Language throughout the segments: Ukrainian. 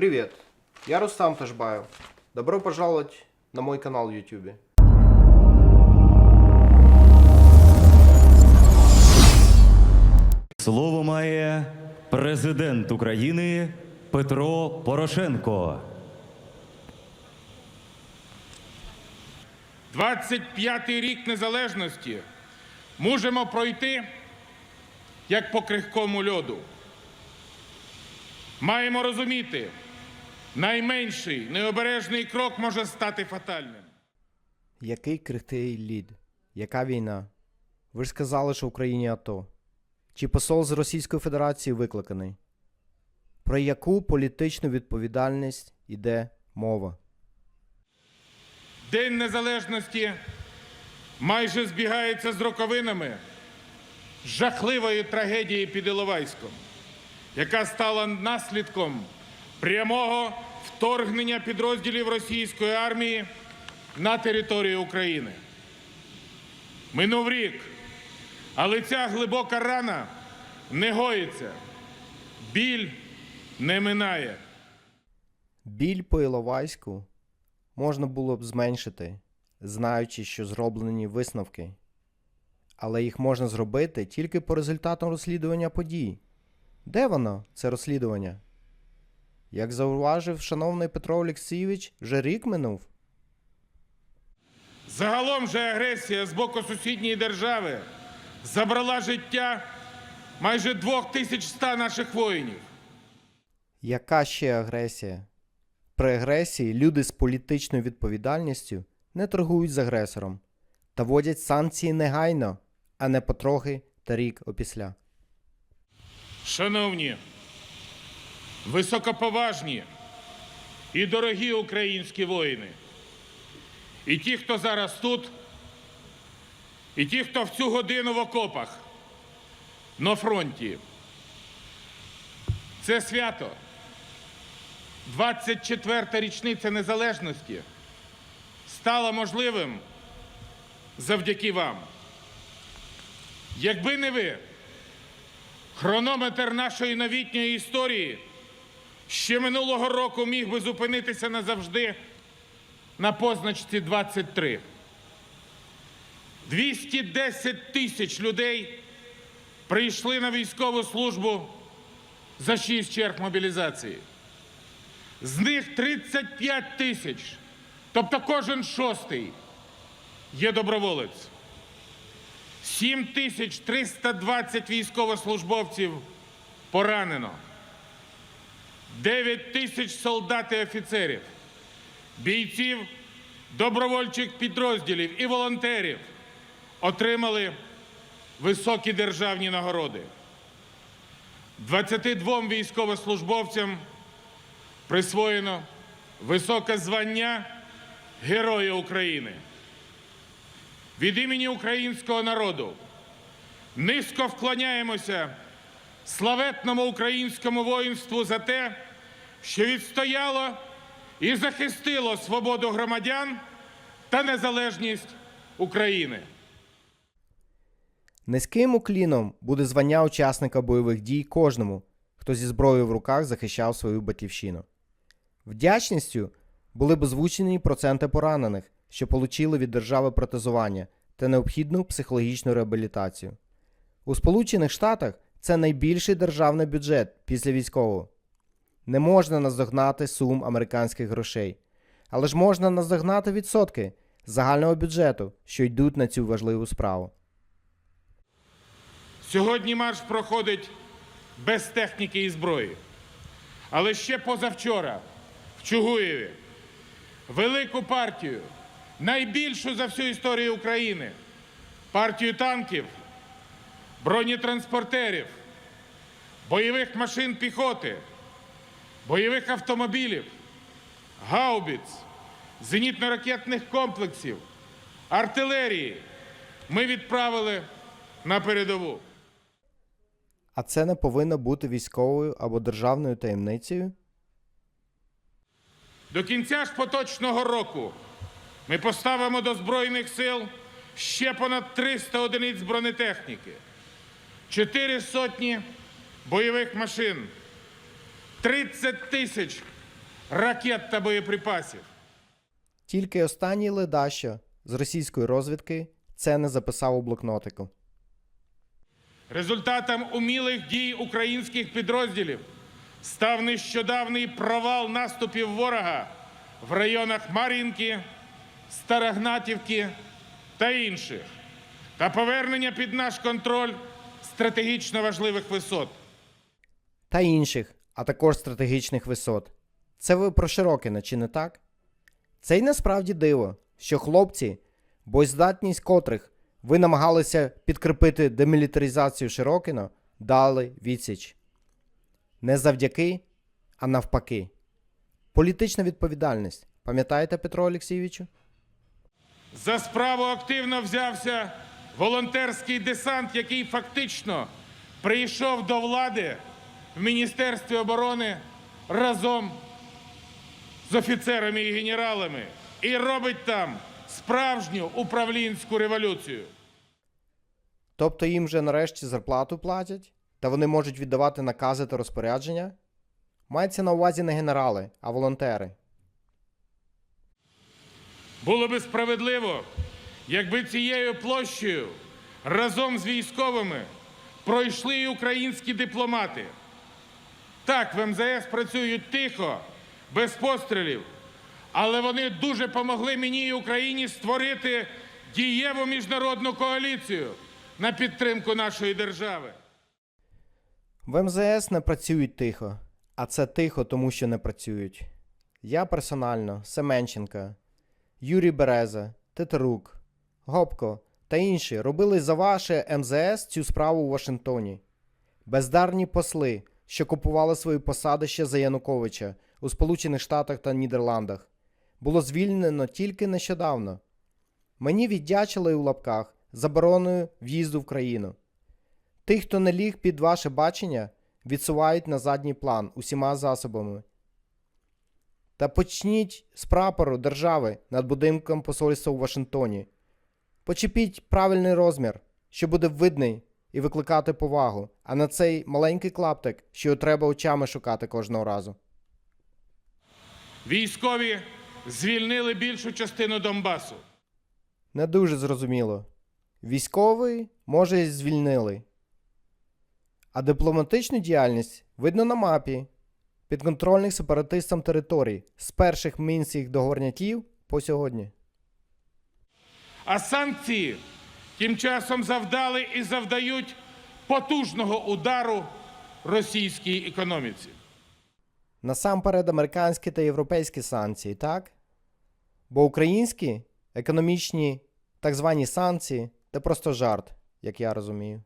Привет, я Рустам Ташбаев. Добро пожаловать на мой канал в YouTube. Слово має президент України Петро Порошенко. 25-й рік незалежності можемо пройти як по крихкому льоду. Маємо розуміти, найменший необережний крок може стати фатальним. Який крихкий лід? Яка війна? Ви ж сказали, що в Україні АТО. Чи посол з Російської Федерації викликаний? Про яку політичну відповідальність іде мова? День незалежності майже збігається з роковинами жахливої трагедії під Іловайськом, яка стала наслідком прямого вторгнення підрозділів російської армії на територію України. Минув рік, але ця глибока рана не гоїться, біль не минає. Біль по Іловайську можна було б зменшити, знаючи, що зроблені висновки. Але їх можна зробити тільки по результатам розслідування подій. Де воно, це розслідування? Як зауважив шановний Петро Олексійович, вже рік минув. Загалом же агресія з боку сусідньої держави забрала життя майже 2100 наших воїнів. Яка ще агресія? При агресії люди з політичною відповідальністю не торгують з агресором та вводять санкції негайно, а не потрохи та рік опісля. Шановні, високоповажні і дорогі українські воїни, і ті, хто зараз тут, і ті, хто в цю годину в окопах на фронті. Це свято. 24-та річниця незалежності стала можливим завдяки вам. Якби не ви, Хронометр нашої новітньої історії ще минулого року міг би зупинитися назавжди на позначці 23. 210 тисяч людей прийшли на військову службу за 6 черг мобілізації. З них 35 тисяч, тобто кожен шостий, є доброволець. 7320 військовослужбовців поранено. 9 тисяч солдат і офіцерів, бійців добровольчих підрозділів і волонтерів отримали високі державні нагороди. 22 військовослужбовцям присвоєно високе звання Героя України. Від імені українського народу низько вклоняємося славетному українському воїнству за те, що відстояло і захистило свободу громадян та незалежність України. Низьким укліном буде звання учасника бойових дій кожному, хто зі зброєю в руках захищав свою батьківщину. Вдячністю були б озвучені проценти поранених, що получили від держави протезування та необхідну психологічну реабілітацію. У Сполучених Штатах це найбільший державний бюджет після військового. Не можна наздогнати сум американських грошей, але ж можна наздогнати відсотки загального бюджету, що йдуть на цю важливу справу. Сьогодні марш проходить без техніки і зброї. Але ще позавчора в Чугуєві велику партію, найбільшу за всю історію України, партію танків, бронетранспортерів, бойових машин піхоти, бойових автомобілів, гаубіц, зенітно-ракетних комплексів, артилерії ми відправили на передову. А це не повинно бути військовою або державною таємницею? До кінця ж поточного року ми поставимо до Збройних сил ще понад 300 одиниць бронетехніки, 4 сотні бойових машин, 30 тисяч ракет та боєприпасів. Тільки останній ледащо з російської розвідки це не записав у блокнотику. Результатом умілих дій українських підрозділів став нещодавний провал наступів ворога в районах Мар'їнки, Старогнатівки та інших, та повернення під наш контроль стратегічно важливих висот. Та інших, а також стратегічних висот. Це ви про Широкіна, чи не так? Це й насправді диво, що хлопці, боєздатність котрих ви намагалися підкріпити демілітаризацію Широкіна, дали відсіч. Не завдяки, а навпаки. Політична відповідальність. Пам'ятаєте, Петро Олексійовичу? За справу активно взявся волонтерський десант, який фактично прийшов до влади в Міністерстві оборони разом з офіцерами і генералами і робить там справжню управлінську революцію. Тобто їм вже нарешті зарплату платять, та вони можуть віддавати накази та розпорядження? Мається на увазі не генерали, а волонтери. Було би справедливо, якби цією площею разом з військовими пройшли і українські дипломати. Так, в МЗС працюють тихо, без пострілів, але вони дуже помогли мені і Україні створити дієву міжнародну коаліцію на підтримку нашої держави. В МЗС не працюють тихо, а це тихо, тому що не працюють. Я персонально, Семенченка, Юрій Береза, Тетерук, Гопко та інші робили за ваше МЗС цю справу у Вашингтоні. Бездарні посли, що купували свої посади ще за Януковича у Сполучених Штатах та Нідерландах, було звільнено тільки нещодавно. Мені віддячили у лапках забороною в'їзду в країну. Тих, хто не ліг під ваше бачення, відсувають на задній план усіма засобами. Та почніть з прапору держави над будинком посольства у Вашингтоні. Почепіть правильний розмір, що буде видний і викликати повагу, а на цей маленький клаптик, що його треба очами шукати кожного разу. Військові звільнили більшу частину Донбасу. Не дуже зрозуміло. Військовий, може, і звільнили. А дипломатичну діяльність видно на мапі підконтрольних сепаратистам територій з перших мінських договорняків по сьогодні. А санкції тим часом завдали і завдають потужного удару російській економіці. Насамперед американські та європейські санкції, так? Бо українські економічні так звані санкції це просто жарт, як я розумію.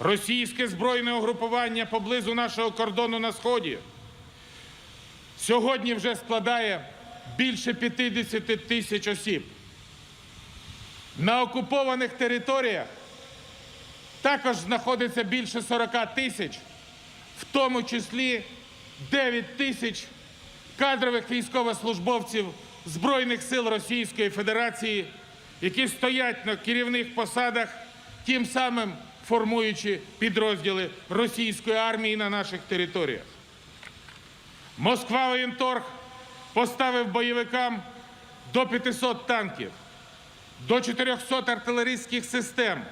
Російське збройне угрупування поблизу нашого кордону на сході сьогодні вже складає більше 50 тисяч осіб. На окупованих територіях також знаходиться більше 40 тисяч, в тому числі 9 тисяч кадрових військовослужбовців Збройних сил Російської Федерації, які стоять на керівних посадах, тим самим формуючи підрозділи російської армії на наших територіях. Москва воєнторг поставив бойовикам до 500 танків, до 400 артилерійських систем,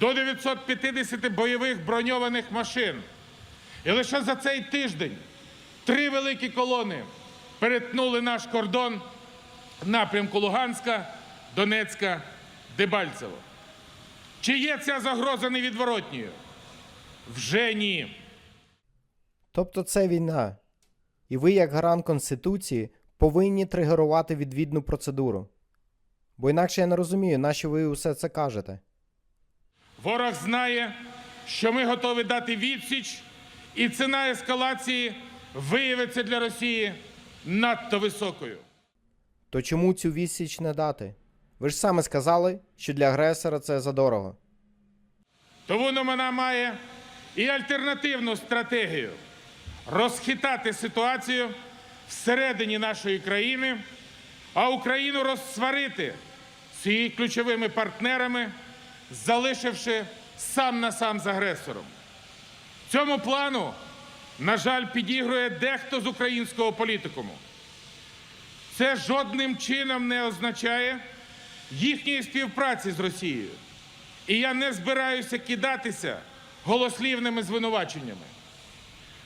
до 950 бойових броньованих машин. І лише за цей тиждень три великі колони перетнули наш кордон в напрямку Луганська, Донецька, Дебальцево. Чи є ця загроза невідворотньою? Вже ні. Тобто це війна. І ви, як гарант Конституції, повинні тригерувати відвідну процедуру. Бо інакше я не розумію, нащо ви усе це кажете. Ворог знає, що ми готові дати відсіч, і ціна ескалації виявиться для Росії надто високою. То чому цю відсіч не дати? Ви ж саме сказали, що для агресора це задорого. Тому вона має і альтернативну стратегію розхитати ситуацію всередині нашої країни, а Україну розсварити з її ключовими партнерами, залишивши сам на сам з агресором. Цьому плану на жаль, підігрує дехто з українського політикуму. Це жодним чином не означає їхньої співпраці з Росією. І я не збираюся кидатися голослівними звинуваченнями.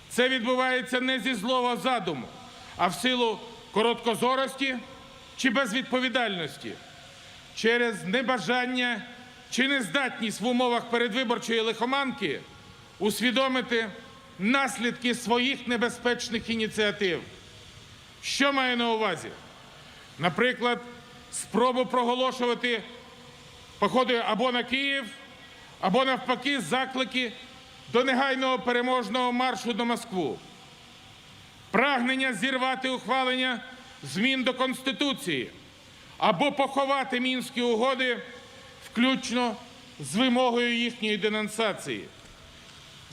Це відбувається не зі злого задуму, а в силу короткозорості чи безвідповідальності, через небажання чи нездатність в умовах передвиборчої лихоманки усвідомити наслідки своїх небезпечних ініціатив. Що маю на увазі? Наприклад, спробу проголошувати походи або на Київ, або навпаки заклики до негайного переможного маршу до Москву. Прагнення зірвати ухвалення змін до Конституції або поховати мінські угоди, включно з вимогою їхньої денонсації.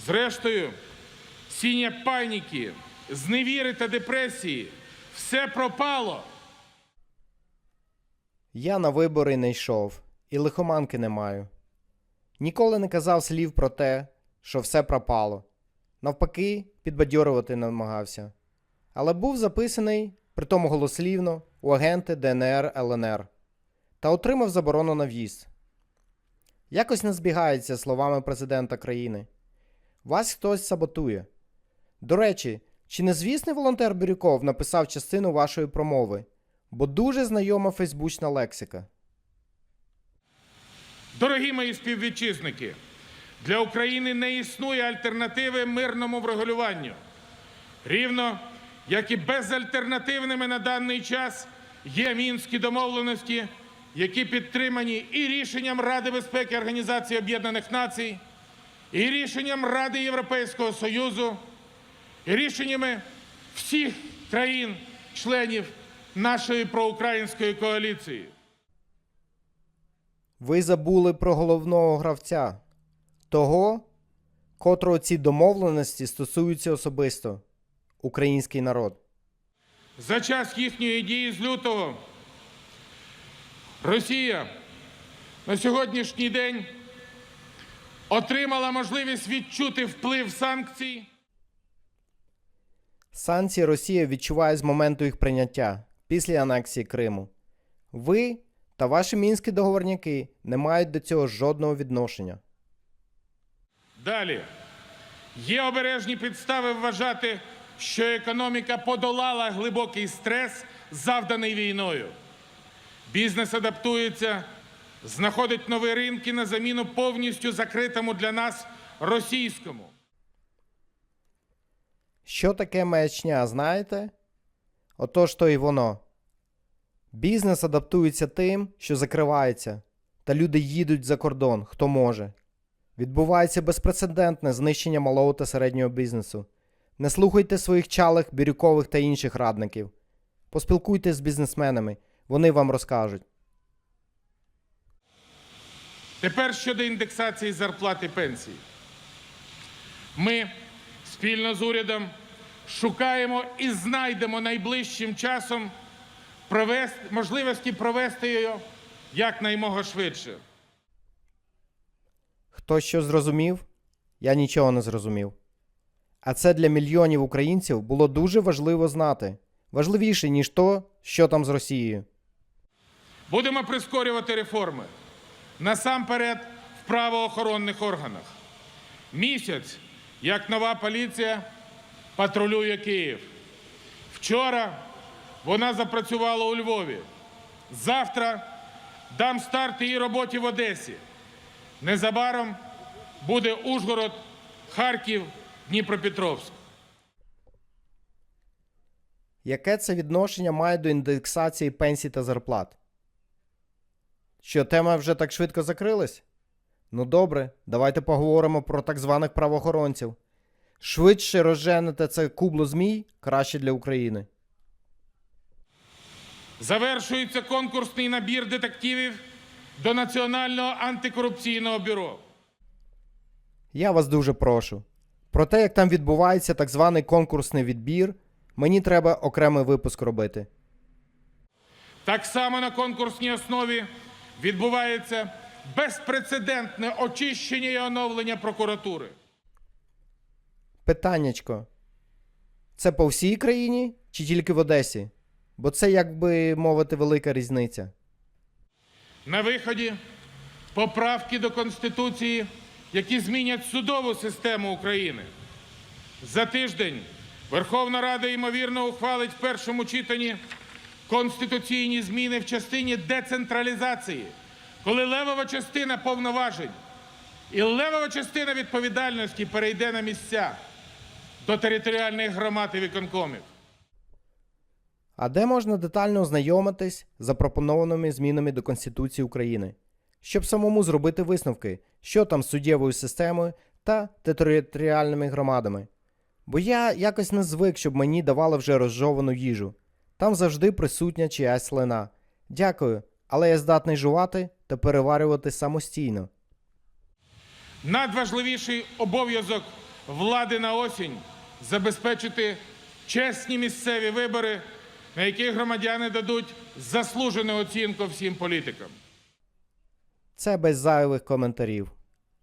Зрештою, сіння паніки, зневіри та депресії все пропало. Я на вибори не йшов, і лихоманки не маю. Ніколи не казав слів про те, що все пропало. Навпаки, підбадьорювати намагався. Але був записаний, притому голослівно, у агенти ДНР ЛНР та отримав заборону на в'їзд. Якось не збігається словами президента країни. Вас хтось саботує. До речі, чи не звісний волонтер Бірюков написав частину вашої промови, бо дуже знайома фейсбучна лексика. Дорогі мої співвітчизники, для України не існує альтернативи мирному врегулюванню. Рівно як і безальтернативними на даний час є мінські домовленості, які підтримані і рішенням Ради безпеки Організації Об'єднаних Націй, і рішенням Ради Європейського Союзу, і рішеннями всіх країн-членів нашої проукраїнської коаліції. Ви забули про головного гравця, того, котрого ці домовленості стосуються особисто український народ. За час їхньої дії з лютого Росія на сьогоднішній день отримала можливість відчути вплив санкцій. Санкції Росія відчуває з моменту їх прийняття після анексії Криму. Ви та ваші мінські договорняки не мають до цього жодного відношення. Далі є обережні підстави вважати, що економіка подолала глибокий стрес, завданий війною. Бізнес адаптується, знаходить нові ринки на заміну повністю закритому для нас російському. Що таке маячня, знаєте? Отож то і воно. Бізнес адаптується тим, що закривається, та люди їдуть за кордон, хто може. Відбувається безпрецедентне знищення малого та середнього бізнесу. Не слухайте своїх чалих, бірюкових та інших радників. Поспілкуйтесь з бізнесменами, вони вам розкажуть. Тепер щодо індексації зарплат і пенсій. Ми спільно з урядом шукаємо і знайдемо найближчим часом провести, можливості провести її якнаймога швидше. Хто що зрозумів? Я нічого не зрозумів. А це для мільйонів українців було дуже важливо знати. Важливіше, ніж то, що там з Росією. Будемо прискорювати реформи. Насамперед в правоохоронних органах. Місяць, як нова поліція патрулює Київ. Вчора вона запрацювала у Львові. Завтра дам старт її роботі в Одесі. Незабаром буде Ужгород, Харків, Дніпропетровськ. Яке це відношення має до індексації пенсій та зарплат? Що тема вже так швидко закрилась? Ну добре, давайте поговоримо про так званих правоохоронців. Швидше розженете це кубло змій краще для України. Завершується конкурсний набір детективів до Національного антикорупційного бюро. Я вас дуже прошу. Про те, як там відбувається так званий конкурсний відбір, мені треба окремий випуск робити. Так само на конкурсній основі відбувається безпрецедентне очищення і оновлення прокуратури. Питаннячко. Це по всій країні чи тільки в Одесі? Бо це, як би мовити, велика різниця. На виході поправки до Конституції, які змінять судову систему України. За тиждень Верховна Рада, ймовірно, ухвалить в першому читанні конституційні зміни в частині децентралізації, коли левова частина повноважень і левова частина відповідальності перейде на місця до територіальних громад і виконкомів. А де можна детально ознайомитись з запропонованими змінами до Конституції України, щоб самому зробити висновки, що там з суддєвою системою та територіальними громадами? Бо я якось не звик, щоб мені давали вже розжовану їжу. Там завжди присутня чиясь слина. Дякую, але я здатний жувати та переварювати самостійно. Надважливіший обов'язок влади на осінь забезпечити чесні місцеві вибори, на яких громадяни дадуть заслужену оцінку всім політикам. Це без зайвих коментарів.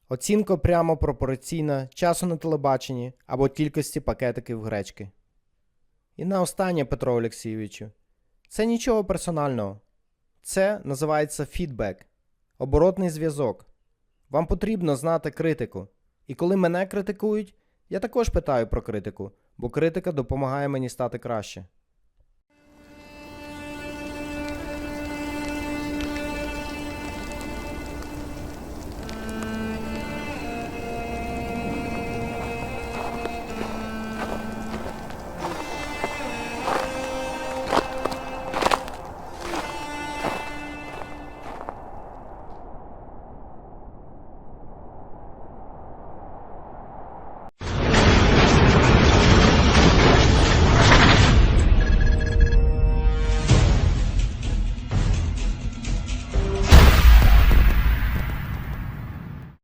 Оцінка прямо пропорційна часу на телебаченні або кількості пакетиків гречки. І на останнє, Петро Олексійовичу, це нічого персонального. Це називається фідбек, оборотний зв'язок. Вам потрібно знати критику. І коли мене критикують, я також питаю про критику, бо критика допомагає мені стати краще.